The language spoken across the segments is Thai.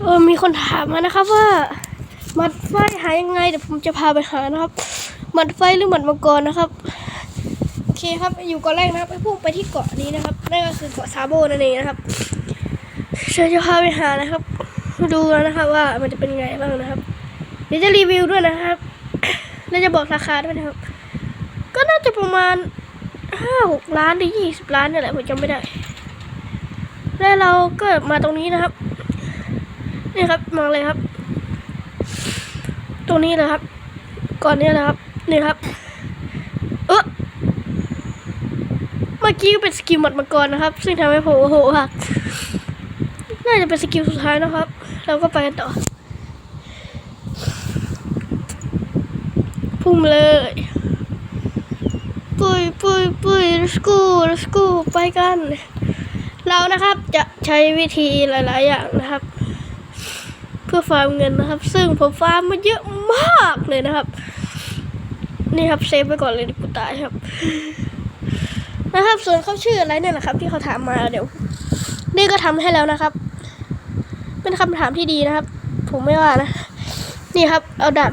เออมีคนถามมานะครับว่าหมัดไฟหายังไงเดี๋ยวผมจะพาไปหานะครับหมัดไฟหรือหมัดมังกรนะครับโอเคครับอยู่เกาะแรกนะครับไปพุ่งไปที่เกาะนี้นะครับนั่นก็คือเกาะซาโบนั่นเองนะครับเดี๋ยวจะพาไปหานะครับ ดูกันนะครับว่ามันจะเป็นยังไงบ้างนะครับเดี๋ยวจะรีวิวด้วยนะครับแล้วจะบอกราคาด้วยนะครับ ก็น่าจะประมาณห้าหกล้านหรือยี่สิบล้านนี่แหละผมจำไม่ได้ แล้วเราก็มาตรงนี้นะครับ นี่ครับมองเลยครับ ตรงนี้เลยครับ ก่อนนี้นะครับ นี่ครับ เออเมื่อกี้ก็เป็นสกิลหมัดมังกรนะครับ ซึ่งทำให้ผมโอ้โหหักน่าจะเป็นสกิลสุดท้ายนะครับ เราก็ไปกันต่อ พุ่งเลยปุยปุยปุย let's go let's go ไปกัน เรานะครับจะใช้วิธีหลาย ๆ อย่างนะครับ พื่อฟาร์มเงินนะครับ ซึ่งผมฟาร์มมาเยอะมากเลยนะครับ นี่ครับเซฟไปก่อนเลยดิกูตายครับ นะครับ ส่วนเขาชื่ออะไรเนี่ยนะครับ ที่เขาถามมาเดี๋ยวนี่ก็ทำให้แล้วนะครับ เป็นคำถามที่ดีนะครับ ผมไม่ว่านะ นี่ครับ เอาดาบ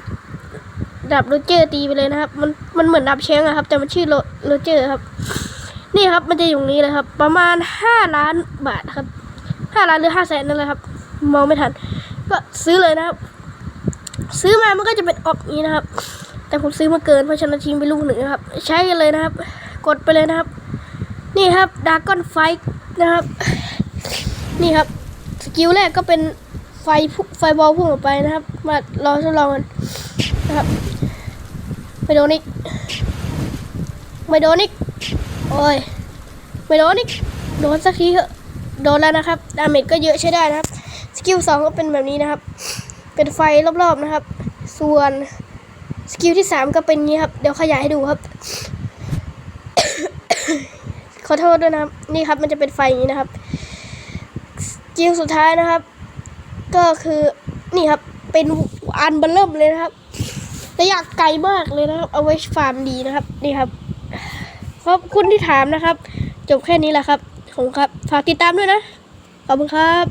ดาบโรเจอร์ตีไปเลยนะครับ มันมันเหมือนดาบเชงอะครับ แต่มันชื่อโรโรเจอร์ครับ นี่ครับมันจะอยู่นี้เลยครับ ประมาณห้าล้านบาทครับห้าล้านหรือห้าแสนนั่นแหละครับ มองไม่ทัน ก็ซื้อเลยนะครับ ซื้อมามันก็จะเป็นออกอย่างนี้นะครับ แต่ผมซื้อมาเกินเพราะฉะนั้นทิ้งไปลูกหนึ่งนะครับ ใช้กันเลยนะครับ กดไปเลยนะครับ นี่ครับดากอนไฟนะครับ นี่ครับสกิลแรกก็เป็นไฟไฟบอลพุ่งออกไปนะครับ มารองทดลองกันนะครับไม่โดนอีกไม่โดนอีกโอ้ยไม่โดนอีกโดนสักทีเถอะโดนแล้วนะครับ ดาเมจก็เยอะใช้ได้นะครับ สกิลสองก็เป็นแบบนี้นะครับ เป็นไฟรอบๆนะครับ ส่วนสกิลที่สามก็เป็นนี้ครับ เดี๋ยวขยายให้ดูครับ ขอโทษด้วยนะครับ นี่ครับมันจะเป็นไฟอย่างนี้นะครับสกิลสุดท้ายนะครับ ก็คือนี่ครับ เป็นอันเบลเริ่มเลยนะครับระยะไกลมากเลยนะครับ เอาไว้ฟาร์มดีนะครับ นี่ครับ ขอบคุณที่ถามนะครับ จบแค่นี้แหละครับขอบคุณครับ ฝากติดตามด้วยนะ ขอบคุณครับ